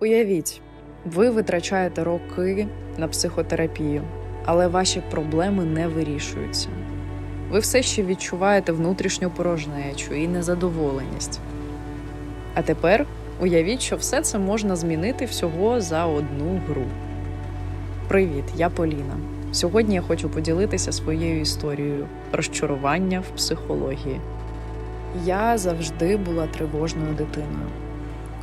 Уявіть, ви витрачаєте роки на психотерапію, але ваші проблеми не вирішуються. Ви все ще відчуваєте внутрішню порожнечу і незадоволеність. А тепер уявіть, що все це можна змінити всього за одну гру. Привіт, я Поліна. Сьогодні я хочу поділитися своєю історією розчарування в психології. Я завжди була тривожною дитиною.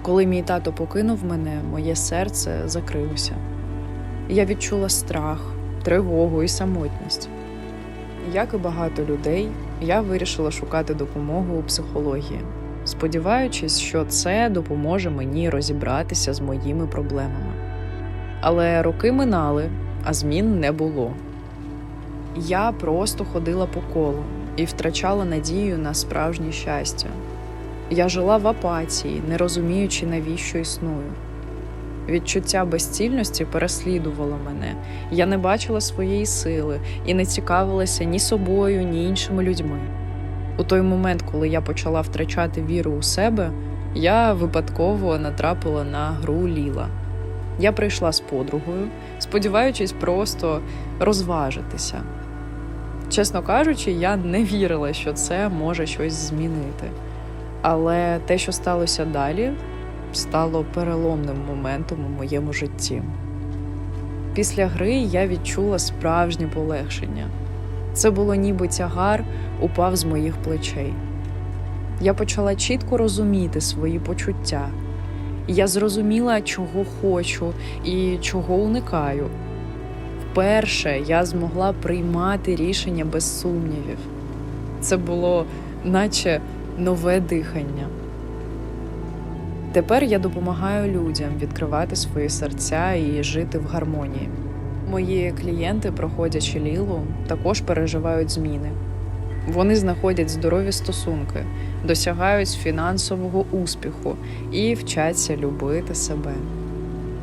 Коли мій тато покинув мене, моє серце закрилося. Я відчула страх, тривогу і самотність. Як і багато людей, я вирішила шукати допомогу у психології, сподіваючись, що це допоможе мені розібратися з моїми проблемами. Але роки минали, а змін не було. Я просто ходила по колу і втрачала надію на справжнє щастя. Я жила в апатії, не розуміючи, навіщо існую. Відчуття безцільності переслідувало мене. Я не бачила своєї сили і не цікавилася ні собою, ні іншими людьми. У той момент, коли я почала втрачати віру у себе, я випадково натрапила на гру Ліла. Я прийшла з подругою, сподіваючись просто розважитися. Чесно кажучи, я не вірила, що це може щось змінити. Але те, що сталося далі, стало переломним моментом у моєму житті. Після гри я відчула справжнє полегшення. Це було ніби тягар упав з моїх плечей. Я почала чітко розуміти свої почуття. Я зрозуміла, чого хочу і чого уникаю. Вперше я змогла приймати рішення без сумнівів. Це було наче нове дихання. Тепер я допомагаю людям відкривати свої серця і жити в гармонії. Мої клієнти, проходячи лілу, також переживають зміни. Вони знаходять здорові стосунки, досягають фінансового успіху і вчаться любити себе.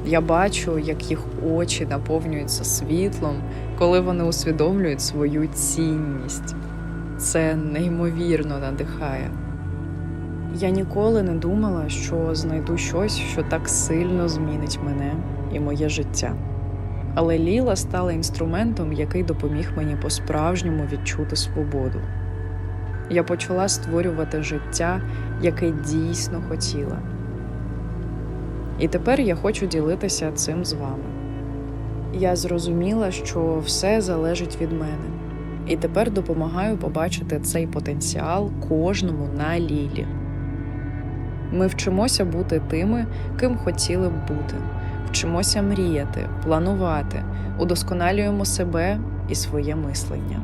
Я бачу, як їх очі наповнюються світлом, коли вони усвідомлюють свою цінність. Це неймовірно надихає. Я ніколи не думала, що знайду щось, що так сильно змінить мене і моє життя. Але Ліла стала інструментом, який допоміг мені по-справжньому відчути свободу. Я почала створювати життя, яке дійсно хотіла. І тепер я хочу ділитися цим з вами. Я зрозуміла, що все залежить від мене, і тепер допомагаю побачити цей потенціал кожному на лілі. Ми вчимося бути тими, ким хотіли б бути, вчимося мріяти, планувати, удосконалюємо себе і своє мислення.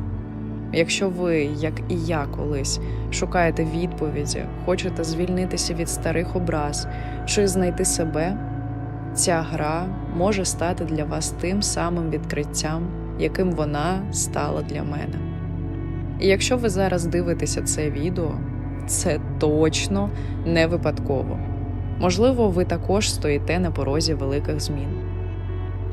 Якщо ви, як і я колись, шукаєте відповіді, хочете звільнитися від старих образ чи знайти себе, ця гра може стати для вас тим самим відкриттям, яким вона стала для мене. І якщо ви зараз дивитеся це відео, це точно не випадково. Можливо, ви також стоїте на порозі великих змін.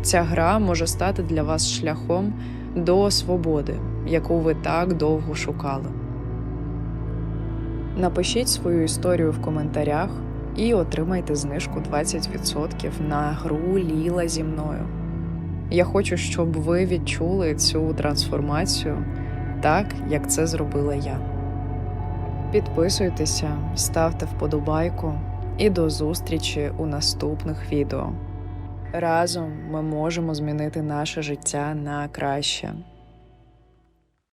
Ця гра може стати для вас шляхом до свободи, яку ви так довго шукали. Напишіть свою історію в коментарях і отримайте знижку 20% на гру Ліла зі мною. Я хочу, щоб ви відчули цю трансформацію так, як це зробила я. Підписуйтеся, ставте вподобайку і до зустрічі у наступних відео. Разом ми можемо змінити наше життя на краще.